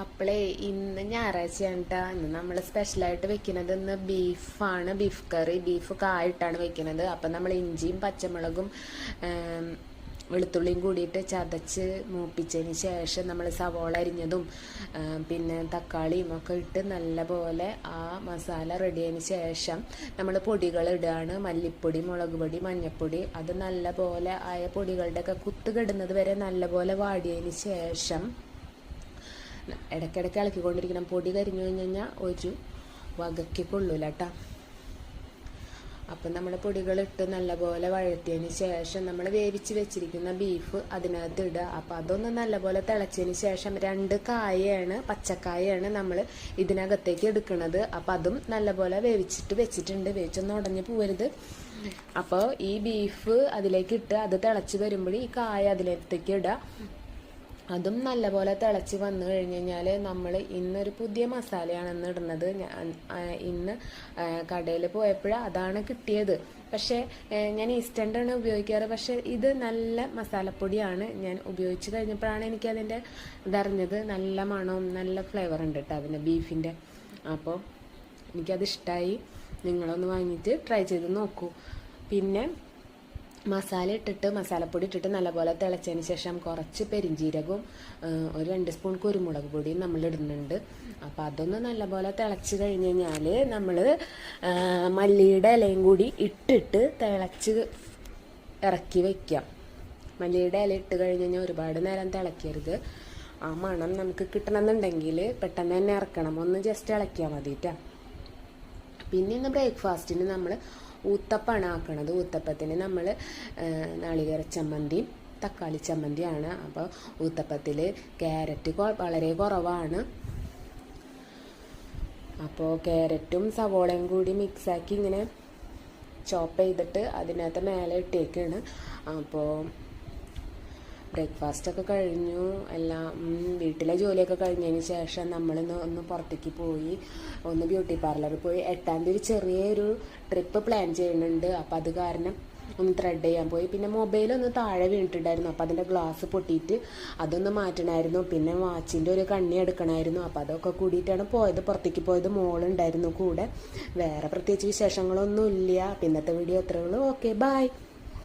അപ്പോളേ ഇന്ന് ഞായറാഴ്ചയാണ് കേട്ടോ ഇന്ന് നമ്മൾ സ്പെഷ്യലായിട്ട് വെക്കുന്നത് ഇന്ന് ബീഫാണ്. ബീഫ് കറി ബീഫ് കായിട്ടാണ് വെക്കുന്നത്. അപ്പം നമ്മൾ ഇഞ്ചിയും പച്ചമുളകും വെളുത്തുള്ളിയും കൂടിയിട്ട് ചതച്ച് മൂപ്പിച്ചതിന് ശേഷം നമ്മൾ സവോള അരിഞ്ഞതും പിന്നെ തക്കാളിയും ഒക്കെ ഇട്ട് നല്ലപോലെ ആ മസാല റെഡിയതിന് ശേഷം നമ്മൾ പൊടികൾ ഇടുകയാണ് മല്ലിപ്പൊടി മുളക് പൊടി മഞ്ഞൾപ്പൊടി അത് നല്ലപോലെ ആയ പൊടികളുടെയൊക്കെ കുത്ത് കെടുന്നത് വരെ നല്ലപോലെ വാടിയതിന് ശേഷം ഇടയ്ക്കിടയ്ക്ക് ഇളക്കിക്കൊണ്ടിരിക്കണം. പൊടി കരിഞ്ഞു കഴിഞ്ഞ് കഴിഞ്ഞാൽ ഒരു വകയ്ക്ക് കൊള്ളൂല കേട്ടോ അപ്പം നമ്മൾ പൊടികളിട്ട് നല്ലപോലെ വഴറ്റിയതിന് ശേഷം നമ്മൾ വേവിച്ച് വെച്ചിരിക്കുന്ന ബീഫ് അതിനകത്ത് ഇടുക. അപ്പം അതൊന്ന് നല്ലപോലെ തിളച്ചതിന് ശേഷം രണ്ട് കായയാണ് പച്ചക്കായയാണ് നമ്മൾ ഇതിനകത്തേക്ക് എടുക്കുന്നത് അപ്പം അതും നല്ലപോലെ വേവിച്ചിട്ട് വെച്ചിട്ടുണ്ട്. വേവിച്ചൊന്നും ഉടഞ്ഞു പോവരുത്. അപ്പോൾ ഈ ബീഫ് അതിലേക്ക് ഇട്ട് അത് തിളച്ച് വരുമ്പോൾ ഈ കായ അതിലേക്ക് ഇടുക. അതും നല്ലപോലെ തിളച്ച് വന്നു കഴിഞ്ഞ് കഴിഞ്ഞാൽ നമ്മൾ ഇന്നൊരു പുതിയ മസാലയാണ് ഇന്ന് ഇടുന്നത് ഇന്ന് കടയിൽ പോയപ്പോൾ അതാണ് കിട്ടിയത്. പക്ഷേ ഞാൻ ഈസ്റ്റൻഡാണ് ഉപയോഗിക്കാറ്. പക്ഷേ ഇത് നല്ല മസാലപ്പൊടിയാണ് ഞാൻ ഉപയോഗിച്ച് കഴിഞ്ഞപ്പോഴാണ് എനിക്കതിന്റെ ഇതറിഞ്ഞത് നല്ല മണവും നല്ല ഫ്ലേവർ ഉണ്ട് കേട്ടോ അതിന്റെ ബീഫിന്റെ അപ്പോൾ എനിക്കത് ഇഷ്ടമായി നിങ്ങളൊന്ന് വാങ്ങിയിട്ട് ട്രൈ ചെയ്ത് നോക്കൂ. പിന്നെ മസാല ഇട്ടിട്ട് മസാലപ്പൊടി ഇട്ടിട്ട് നല്ലപോലെ തിളച്ചതിന് ശേഷം കുറച്ച് പെരിഞ്ജീരകവും ഒരു രണ്ട് സ്പൂൺ കുരുമുളക് പൊടിയും നമ്മൾ ഇടുന്നുണ്ട്. അപ്പോൾ അതൊന്ന് നല്ലപോലെ തിളച്ച് കഴിഞ്ഞ് കഴിഞ്ഞാൽ നമ്മൾ മല്ലിയുടെ ഇലയും കൂടി ഇട്ടിട്ട് തിളച്ച് ഇറക്കി വയ്ക്കാം മല്ലിയുടെ ഇല ഇട്ട് കഴിഞ്ഞ് കഴിഞ്ഞാൽ ഒരുപാട് നേരം തിളക്കരുത്. ആ മണം നമുക്ക് കിട്ടണമെന്നുണ്ടെങ്കിൽ പെട്ടെന്ന് തന്നെ ഇറക്കണം. ഒന്ന് ജസ്റ്റ് ഇളക്കിയാൽ മതി ട്ടാ. പിന്നെ ഇന്ന് ബ്രേക്ക്ഫാസ്റ്റിന് നമ്മൾ ഊത്തപ്പാണ് ആക്കണത് ഊത്തപ്പത്തിന് നമ്മൾ നാളികേര ചമ്മന്തിയും തക്കാളി ചമ്മന്തിയാണ്. അപ്പോൾ ഊത്തപ്പത്തിൽ ക്യാരറ്റ് വളരെ കുറവാണ്. അപ്പോൾ ക്യാരറ്റും സവോളയും കൂടി മിക്സാക്കി ഇങ്ങനെ ചോപ്പ് ചെയ്തിട്ട് അതിനകത്ത് മേലെ ഇട്ടേക്കാണ്. അപ്പോൾ ബ്രേക്ക്ഫാസ്റ്റ് ഒക്കെ കഴിഞ്ഞു. എല്ലാം വീട്ടിലെ ജോലിയൊക്കെ കഴിഞ്ഞതിന് ശേഷം നമ്മളിന്ന് ഒന്ന് പുറത്തേക്ക് പോയി. ഒന്ന് ബ്യൂട്ടി പാർലറിൽ പോയി. എട്ടാം തീയതി ചെറിയൊരു ട്രിപ്പ് പ്ലാൻ ചെയ്യുന്നുണ്ട്. അപ്പം അത് കാരണം ഒന്ന് ത്രെഡ് ചെയ്യാൻ പോയി. പിന്നെ മൊബൈൽ ഒന്ന് താഴെ വീണിട്ടുണ്ടായിരുന്നു. അപ്പോൾ അതിന്റെ ഗ്ലാസ് പൊട്ടിയിട്ട് അതൊന്ന് മാറ്റണമായിരുന്നു പിന്നെ വാച്ചിന്റെ ഒരു കണ്ണി എടുക്കണമായിരുന്നു അപ്പോൾ അതൊക്കെ കൂടിയിട്ടാണ് പോയത്. പുറത്തേക്ക് പോയത് മോളുണ്ടായിരുന്നു കൂടെ. വേറെ പ്രത്യേകിച്ച് വിശേഷങ്ങളൊന്നും ഇല്ല പിന്നത്തെ വീഡിയോ എത്രയുള്ളൂ ഓക്കെ ബായ്